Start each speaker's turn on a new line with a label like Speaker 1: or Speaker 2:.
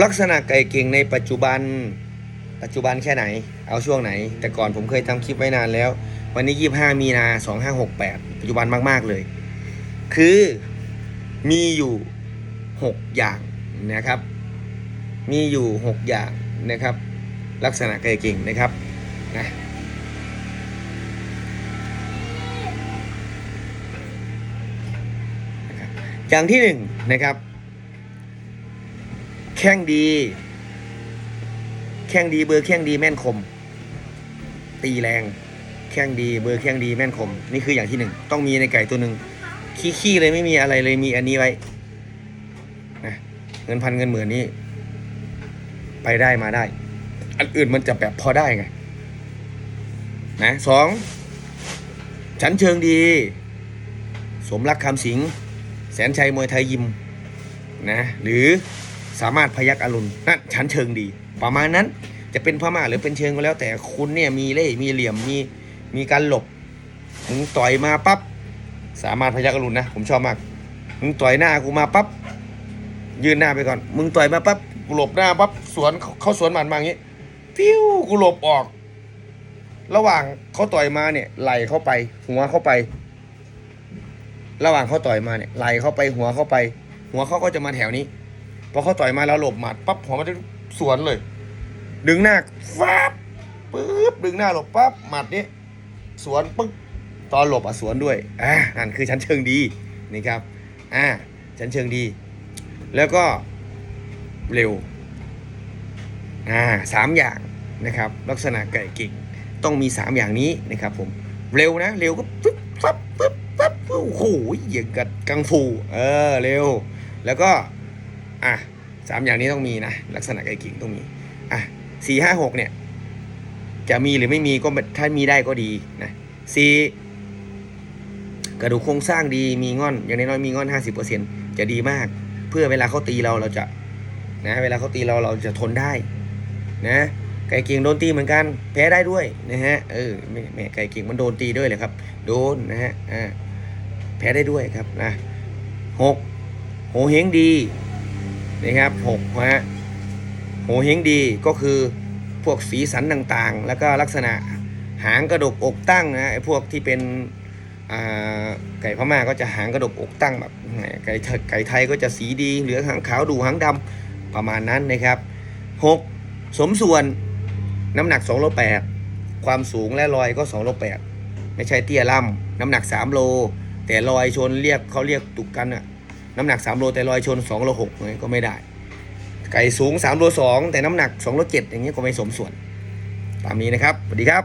Speaker 1: ลักษณะไก่เก่งในปัจจุบัน ปัจจุบันแค่ไหน เอาช่วงไหน แต่ก่อนผมเคยทำคลิปไว้นานแล้ว วันนี้25มีนา2568ปัจจุบันมาก ๆเลย คือมีอยู่6อย่างนะครับ มีอยู่6อย่างนะครับ ลักษณะไก่เก่งนะครับนะนะครับอย่างที่หนึ่งนะครับ แข้งดี แข้งดีเบอร์แข้งดีแม่นคม ตีแรง แข้งดีเบอร์แข้งดีแม่นคม นี่คืออย่างที่หนึ่งต้องมีในไก่ตัวหนึ่งขี้ๆเลยไม่มีอะไรเลยมีอันนี้ไว้นะเงินพันเงินหมื่นนี่ไปได้มาได้ อันอื่นมันจะแบบพอได้ไงนะสองชั้นเชิงดี สมรักคำสิง แสนชัยมวยไทยยิมนะหรือ สามารถพยักอรุณนั่นชั้นเชิงดี ประมาณนั้นจะเป็นพม่าหรือเป็นเชิงก็แล้ว แต่คุณเนี่ยมีเล่ห์มีเหลี่ยมมีมีการหลบมึงต่อยมาปั๊บสามารถพยักอรุณนะ ผมชอบมากมึงต่อยหน้ากูมาปั๊บยืนหน้าไปก่อน มึงต่อยมาปั๊บกูหลบหน้าปั๊บสวนเขาเขาสวนหมัดมาอย่างงี้ฟิวกูหลบออก ระหว่างเขาต่อยมาเนี่ยไหลเข้าไป หัวเข้าไป ระหว่างเขาต่อยมาเนี่ยไหลเข้าไปหัวเข้าไป หัวเขาก็จะมาแถวนี้ พอเขาต่อยมาแล้วหลบหมัดปั๊บหัวมันจะสวนเลย ดึงหน้าฟับปึ๊บดึงหน้าหลบปั๊บหมัดนี้สวนปึ๊บตอนหลบอะสวนด้วยอ่านั่นคือชั้นเชิงดีนี่ครับอ่าชั้นเชิงดี แล้วก็เร็วอ่าสามอย่างนะครับ ลักษณะไก่กิ่งต้องมีสามอย่างนี้นะครับผมเร็วนะเร็วก็ปึ๊บปั๊บปึ๊บปั๊บโอ้โหอย่างกับกังฟูเออเร็ว แล้วก็ อะสามอย่างนี้ต้องมีนะลักษณะไก่กิ่งต้องมีอะสี่ห้าหกเนี่ย จะมีหรือไม่มีก็ถ้ามีได้ก็ดีนะสี่กระดูกโครงสร้างดีมีงอน อย่างน้อยๆมีงอนห้าสิบเปอร์เซ็นจะดีมาก เพื่อเวลาเขาตีเราเราจะนะเวลาเขาตีเราเราจะทนได้นะไก่เก่งโดนตีเหมือนกัน แพ้ได้ด้วยนะฮะเออแม่ไก่เก่งมันโดนตีด้วยเลยครับ โดนนะฮะอ่าแพ้ได้ด้วยครับนะหกโหเฮงดี นะครับหกนะฮะโหเฮงดีก็คือพวกสีสันต่างๆ แล้วก็ลักษณะหางกระดกอกตั้งนะไอ้พวกที่เป็นไก่พม่าก็จะหางกระดกอกตั้งแบบไก่ไทยก่ไทยก็จะสีดี เหลือหางขาวดูหางดำประมาณนั้นนะครับหกสมส่วนน้ำหนัก2โล8ความสูงและลอยก็2โล8ไม่ใช่เตี้ยล่ำน้ำหนัก3โลแต่ลอยชนเรียกเขาเรียกตุกกันอะ น้ำหนัก 3 โลแต่ลอยชน 2 โล6อย่างเงี้ยก็ไม่ได้ ไก่สูง 3 โล 2 แต่น้ำหนัก 2 โล 7 อย่างเงี้ยก็ไม่สมส่วน ตามนี้นะครับ สวัสดีครับ